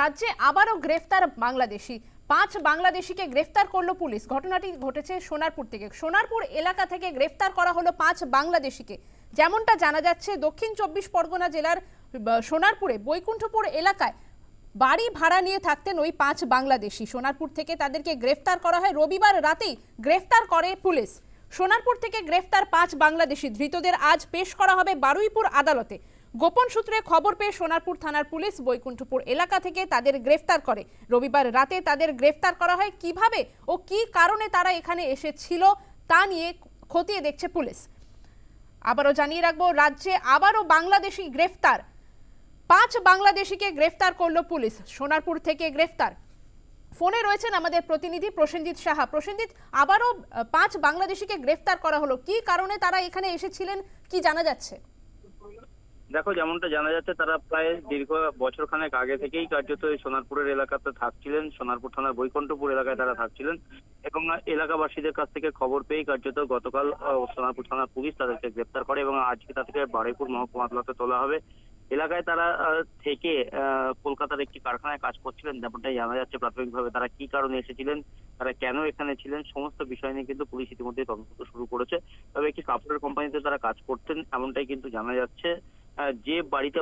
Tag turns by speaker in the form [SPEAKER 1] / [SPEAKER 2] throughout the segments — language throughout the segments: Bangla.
[SPEAKER 1] রাজ্যে আবারও গ্রেফতার বাংলাদেশি। পাঁচ বাংলাদেশিকে গ্রেফতার করল পুলিশ। ঘটনাটি ঘটেছে সোনারপুর থেকে। সোনারপুর এলাকা থেকে গ্রেফতার করা হলো পাঁচ বাংলাদেশিকে। যেমনটা জানা যাচ্ছে, দক্ষিণ চব্বিশ পরগনা জেলার সোনারপুরে বৈকুণ্ঠপুর এলাকায় বাড়ি ভাড়া নিয়ে থাকতেন ওই পাঁচ বাংলাদেশি। সোনারপুর থেকে তাদেরকে গ্রেফতার করা হয়। রবিবার রাতেই গ্রেফতার করে পুলিশ। সোনারপুর থেকে গ্রেফতার পাঁচ বাংলাদেশি। ধৃতদের আজ পেশ করা হবে বারুইপুর আদালতে। গোপন সূত্রে খবর পেয়ে সোনারপুর থানার পুলিশ বৈকুণ্ঠপুর এলাকা থেকে তাদের গ্রেফতার করে। রবিবার রাতে তাদের গ্রেফতার করা হয়। কীভাবে ও কি কারণে তারা এখানে এসেছিল তা নিয়ে খতিয়ে দেখছে পুলিশ। আবারও জানিয়ে রাখব, রাজ্যে আবারও বাংলাদেশি গ্রেফতার। পাঁচ বাংলাদেশিকে গ্রেফতার করল পুলিশ। সোনারপুর থেকে গ্রেফতার। ফোনে রয়েছেন আমাদের প্রতিনিধি প্রসেনজিৎ সাহা। প্রসেনজিৎ, আবারও পাঁচ বাংলাদেশিকে গ্রেফতার করা হলো। কি কারণে তারা এখানে এসেছিলেন? কি জানা যাচ্ছে?
[SPEAKER 2] দেখো, যেমনটা জানা যাচ্ছে, তারা প্রায় দীর্ঘ বছর খানেক আগে থেকেই কার্যত এই সোনারপুরের এলাকাতে থাকছিলেন। সোনারপুর থানার বৈকুণ্ঠপুর এলাকায় তারা থাকছিলেন এবং এলাকাবাসীদের কাছ থেকে খবর পেয়ে কার্যত গতকাল সোনারপুর থানার পুলিশ তাদেরকে গ্রেপ্তার করে এবং আজকে তাদেরকে বারুইপুর মহকুমা আদালতে তোলা হবে। এলাকায় তারা থেকে কলকাতার একটি কারখানায় কাজ করছিলেন। যেমনটাই জানা যাচ্ছে, প্রাথমিকভাবে তারা কি কারণে এসেছিলেন, তারা কেন এখানে ছিলেন, সমস্ত বিষয় নিয়ে কিন্তু পুলিশ ইতিমধ্যে তদন্ত শুরু করেছে। তবে একটি কাপড়ের কোম্পানিতে তারা কাজ করতেন, এমনটাই কিন্তু জানা যাচ্ছে। যে বাড়িতে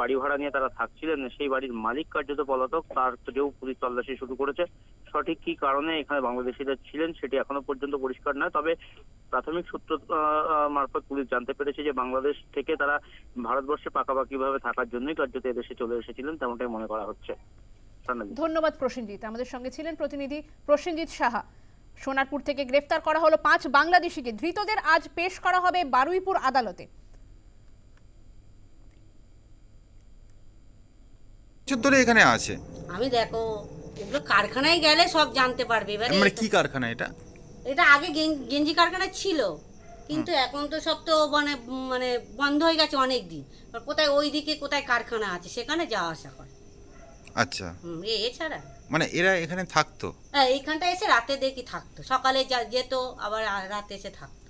[SPEAKER 2] বাড়ি ভাড়া নিয়ে তারা থাকছিলেন, সেই বাড়ির মালিক কার্যত পলাতক। তার থেকেও পুলিশ তল্লাশি শুরু করেছে। সঠিক কি কারণে এখানে বাংলাদেশিরা ছিলেন সেটি এখনও পর্যন্ত পরিষ্কার নয়। তবে প্রাথমিক সূত্র মারফত পুলিশ জানতে পেরেছে যে বাংলাদেশ থেকে তারা ভারতবর্ষে পাকাপাকি ভাবে থাকার জন্যই কার্যত এদেশে চলে এসেছিলেন, তেমনটাই মনে করা হচ্ছে।
[SPEAKER 1] ধন্যবাদ প্রসেনজিৎ। আমাদের সঙ্গে ছিলেন প্রতিনিধি প্রসেনজিৎ সাহা। সোনারপুর থেকে গ্রেফতার করা হলো পাঁচ বাংলাদেশিকে। ধৃতদের আজ পেশ করা হবে বারুইপুর আদালতে।
[SPEAKER 3] বছর ধরে এখানে আছে।
[SPEAKER 4] আমি দেখো এগুলো কারখানায় গেলে সব জানতে পারবে। এবারে
[SPEAKER 3] মানে কি কারখানা এটা?
[SPEAKER 4] এটা আগে গেন- গেঞ্জি কারখানা ছিল। কিন্তু এখন তো সব তো মানে মানে বন্ধ হয়ে গেছে অনেক দিন এবার কোথায় ওই দিকে কোথায় কারখানা আছে সেখানে যাওয়া আসা করে।
[SPEAKER 3] আচ্ছা।
[SPEAKER 4] হুম, এ এছাড়া।
[SPEAKER 3] মানে এরা এখানে থাকতো?
[SPEAKER 4] হ্যাঁ এইখানটা এসে রাতে দেখি থাকতো। সকালে যা- যেত আবার রাতে এসে থাকতো।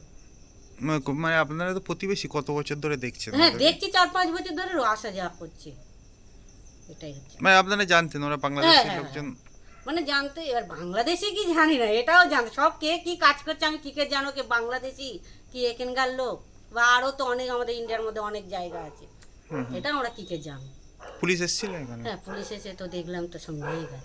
[SPEAKER 3] মানে মানে আপনারা তো প্রতিবেশী কত বছর ধরে দেখছেন
[SPEAKER 4] হ্যাঁ? দেখছি চার পাঁচ বছর ধরে আসা যাওয়া করছে। এটাই হচ্ছে।
[SPEAKER 3] মানে আপনারা জানতেন ওরা বাংলাদেশের
[SPEAKER 4] হ্যাঁ, হ্যাঁ,
[SPEAKER 3] লোকজন।
[SPEAKER 4] মানে জানতে এবার বাংলাদেশে কি জানি না এটাও জান সব কে কি কাজ করছে আমি কি কে জানো কে বাংলাদেশি কি এখানকার লোক? বা আরও তো অনেক আমাদের ইন্ডিয়ার মধ্যে অনেক জায়গা আছে। এটা আমরা কি কে জানো?
[SPEAKER 3] পুলিশ এসেছিল এখানে?
[SPEAKER 4] হ্যাঁ পুলিশ এসে তো দেখলাম তো সব নিয়ে গেল।